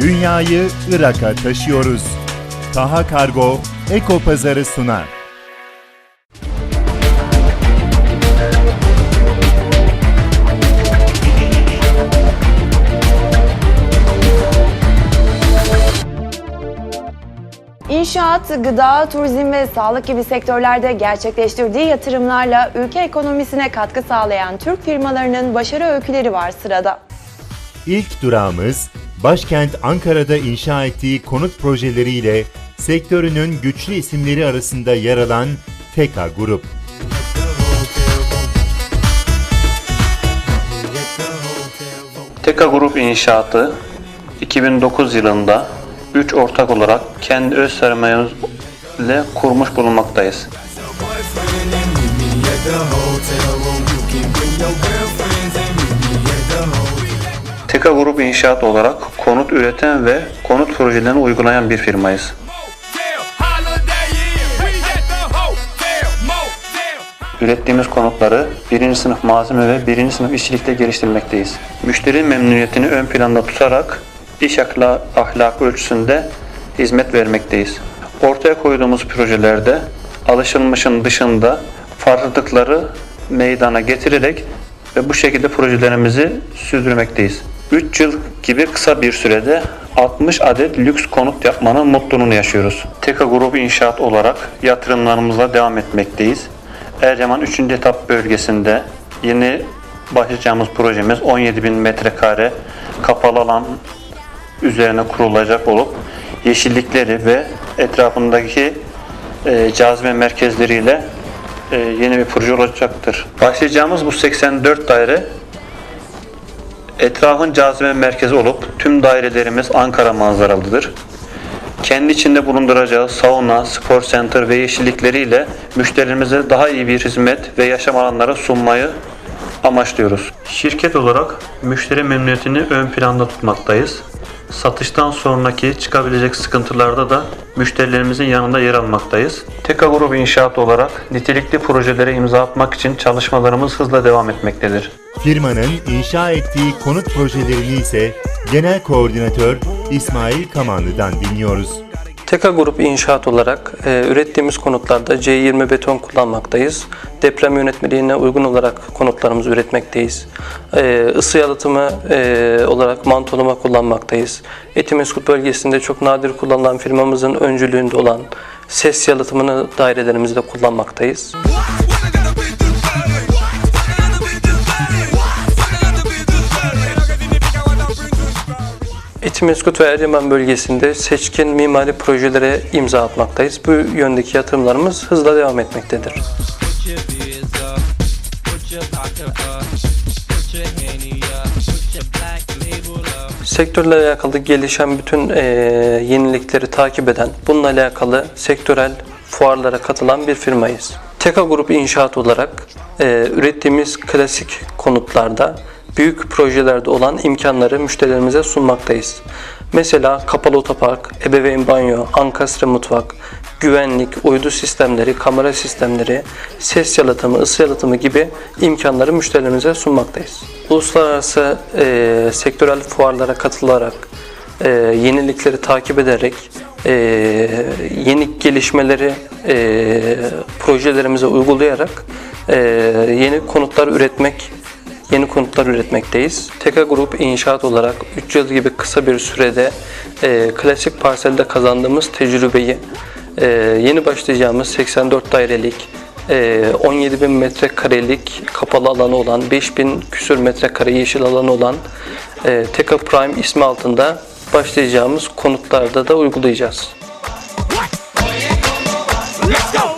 Dünyayı Irak'a taşıyoruz. Taha Kargo Eko Pazarı sunar. İnşaat, gıda, turizm ve sağlık gibi sektörlerde gerçekleştirdiği yatırımlarla ülke ekonomisine katkı sağlayan Türk firmalarının başarı öyküleri var sırada. İlk durağımız başkent Ankara'da inşa ettiği konut projeleriyle sektörünün güçlü isimleri arasında yer alan Teka Grup. Teka Grup İnşaatı 2009 yılında 3 ortak olarak kendi öz sermayemizle kurmuş bulunmaktayız. Teka Grup İnşaat olarak konut üreten ve konut projelerini uygulayan bir firmayız. Ürettiğimiz konutları birinci sınıf malzeme ve birinci sınıf işçilikle geliştirmekteyiz. Müşteri memnuniyetini ön planda tutarak iş ahlakı ölçüsünde hizmet vermekteyiz. Ortaya koyduğumuz projelerde alışılmışın dışında farklılıkları meydana getirerek ve bu şekilde projelerimizi sürdürmekteyiz. 3 yıl gibi kısa bir sürede 60 adet lüks konut yapmanın mutluluğunu yaşıyoruz. Teka Grubu İnşaat olarak yatırımlarımıza devam etmekteyiz. Eryaman 3. etap bölgesinde yeni başlayacağımız projemiz 17.000 metrekare kapalı alan üzerine kurulacak olup yeşillikleri ve etrafındaki e, cazibe merkezleriyle e, yeni bir proje olacaktır. Başlayacağımız bu 84 daire etrafın cazibe merkezi olup tüm dairelerimiz Ankara manzaralıdır. Kendi içinde bulunduracağı sauna, spor center ve yeşillikleriyle müşterilerimize daha iyi bir hizmet ve yaşam alanları sunmayı amaçlıyoruz. Şirket olarak müşteri memnuniyetini ön planda tutmaktayız. Satıştan sonraki çıkabilecek sıkıntılarda da müşterilerimizin yanında yer almaktayız. Teka Grubu İnşaat olarak nitelikli projelere imza atmak için çalışmalarımız hızla devam etmektedir. Firmanın inşa ettiği konut projelerini ise Genel Koordinatör İsmail Kamanlı'dan dinliyoruz. Teka Grup İnşaat olarak e, ürettiğimiz konutlarda C20 beton kullanmaktayız. Deprem yönetmeliğine uygun olarak konutlarımızı üretmekteyiz. E, ısı yalıtımı e, olarak mantolama kullanmaktayız. Etimeskut bölgesinde çok nadir kullanılan firmamızın öncülüğünde olan ses yalıtımını dairelerimizde kullanmaktayız. Etimeskut ve Eryaman bölgesinde seçkin mimari projelere imza atmaktayız. Bu yöndeki yatırımlarımız hızla devam etmektedir. Sektörle alakalı gelişen bütün eee, yenilikleri takip eden, bununla alakalı sektörel fuarlara katılan bir firmayız. Teka Grup İnşaat olarak eee, ürettiğimiz klasik konutlarda büyük projelerde olan imkanları müşterilerimize sunmaktayız. Mesela kapalı otopark, ebeveyn banyo, ankastre mutfak, güvenlik, uydu sistemleri, kamera sistemleri, ses yalıtımı, ısı yalıtımı gibi imkanları müşterilerimize sunmaktayız. Uluslararası eee, sektörel fuarlara katılarak, eee, yenilikleri takip ederek, eee, yeni gelişmeleri eee, projelerimize uygulayarak eee, yeni konutlar üretmek yeni konutlar üretmekteyiz. Teka Grup İnşaat olarak 3 yıl gibi kısa bir sürede e, klasik parselde kazandığımız tecrübeyi e, yeni başlayacağımız 84 dairelik e, 17 bin metrekarelik kapalı alanı olan 5000 küsür metrekare yeşil alanı olan e, Teka Prime ismi altında başlayacağımız konutlarda da uygulayacağız. Let's go.